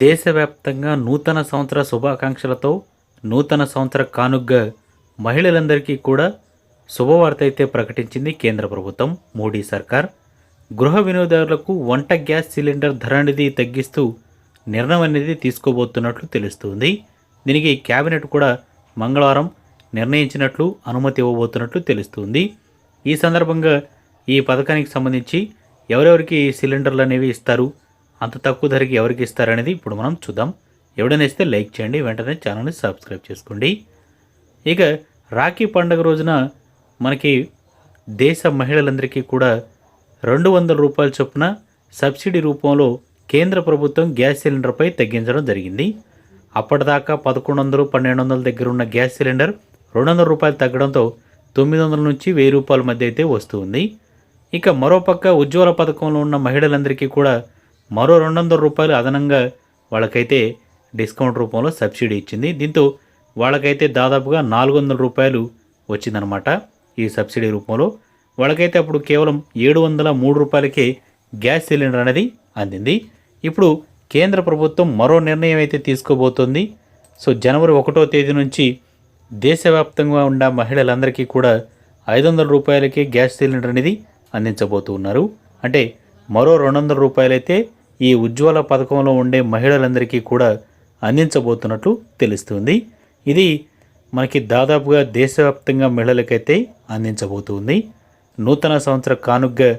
దేశవ్యాప్తంగా నూతన సంవత్సర శుభాకాంక్షలతో నూతన సంవత్సర కానుగ్గా మహిళలందరికీ కూడా శుభవార్త అయితే ప్రకటించింది కేంద్ర ప్రభుత్వం. మోడీ సర్కార్ గృహ వినియోగదారులకు వంట గ్యాస్ సిలిండర్ ధర అనేది తగ్గిస్తూ నిర్ణయం అనేది తీసుకోబోతున్నట్లు తెలుస్తుంది. దీనికి కేబినెట్ కూడా మంగళవారం నిర్ణయించినట్లు అనుమతి ఇవ్వబోతున్నట్లు తెలుస్తుంది. ఈ సందర్భంగా ఈ పథకానికి సంబంధించి ఎవరెవరికి సిలిండర్లు అనేవి ఇస్తారు అంత తక్కువ ధరకి ఎవరికి ఇస్తారనేది ఇప్పుడు మనం చూద్దాం. ఎవడైనా ఇస్తే లైక్ చేయండి వెంటనే ఛానల్ని సబ్స్క్రైబ్ చేసుకోండి. ఇక రాఖీ పండుగ రోజున మనకి దేశ మహిళలందరికీ కూడా రెండు వందల రూపాయల చొప్పున సబ్సిడీ రూపంలో కేంద్ర ప్రభుత్వం గ్యాస్ సిలిండర్పై తగ్గించడం జరిగింది. అప్పటిదాకా పదకొండు వందలు పన్నెండు వందల దగ్గర ఉన్న గ్యాస్ సిలిండర్ రెండు వందల రూపాయలు తగ్గడంతో తొమ్మిది వందల నుంచి వెయ్యి రూపాయల మధ్య అయితే వస్తుంది ఇక మరోపక్క ఉజ్వల పథకంలో ఉన్న మహిళలందరికీ కూడా మరో రెండు వందల రూపాయలు అదనంగా వాళ్ళకైతే డిస్కౌంట్ రూపంలో సబ్సిడీ ఇచ్చింది. దీంతో వాళ్ళకైతే దాదాపుగా నాలుగు వందల రూపాయలు వచ్చిందనమాట ఈ సబ్సిడీ రూపంలో. వాళ్ళకైతే అప్పుడు కేవలం ఏడు వందల మూడు రూపాయలకే గ్యాస్ సిలిండర్ అనేది అందింది. ఇప్పుడు కేంద్ర ప్రభుత్వం మరో నిర్ణయం అయితే తీసుకోబోతోంది. సో జనవరి ఒకటో తేదీ నుంచి దేశవ్యాప్తంగా ఉన్న మహిళలందరికీ కూడా ఐదు వందల రూపాయలకే గ్యాస్ సిలిండర్ అనేది అందించబోతున్నారు. అంటే మరో రెండు వందల రూపాయలైతే ఈ ఉజ్వల పథకంలో ఉండే మహిళలందరికీ కూడా అందించబోతున్నట్లు తెలుస్తుంది. ఇది మనకి దాదాపుగా దేశవ్యాప్తంగా మహిళలకైతే అందించబోతుంది. నూతన సంవత్సర కానుగ్గా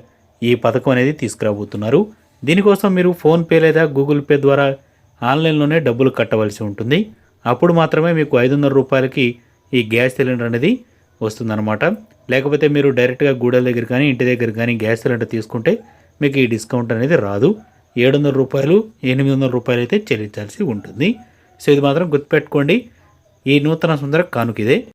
ఈ పథకం అనేది తీసుకురాబోతున్నారు. దీనికోసం మీరు ఫోన్పే లేదా గూగుల్ పే ద్వారా ఆన్లైన్లోనే డబ్బులు కట్టవలసి ఉంటుంది. అప్పుడు మాత్రమే మీకు ఐదు వందల రూపాయలకి ఈ గ్యాస్ సిలిండర్ అనేది వస్తుందన్నమాట. లేకపోతే మీరు డైరెక్ట్గా గూడెల దగ్గర కానీ ఇంటి దగ్గర కానీ గ్యాస్ సిలిండర్ తీసుకుంటే మీకు ఈ డిస్కౌంట్ అనేది రాదు. ఏడు వందల రూపాయలు ఎనిమిది వందల రూపాయలు అయితే చెల్లించాల్సి ఉంటుంది. సో ఇది మాత్రం గుర్తుపెట్టుకోండి. ఈ నూతన సుందర కానుక ఇదే.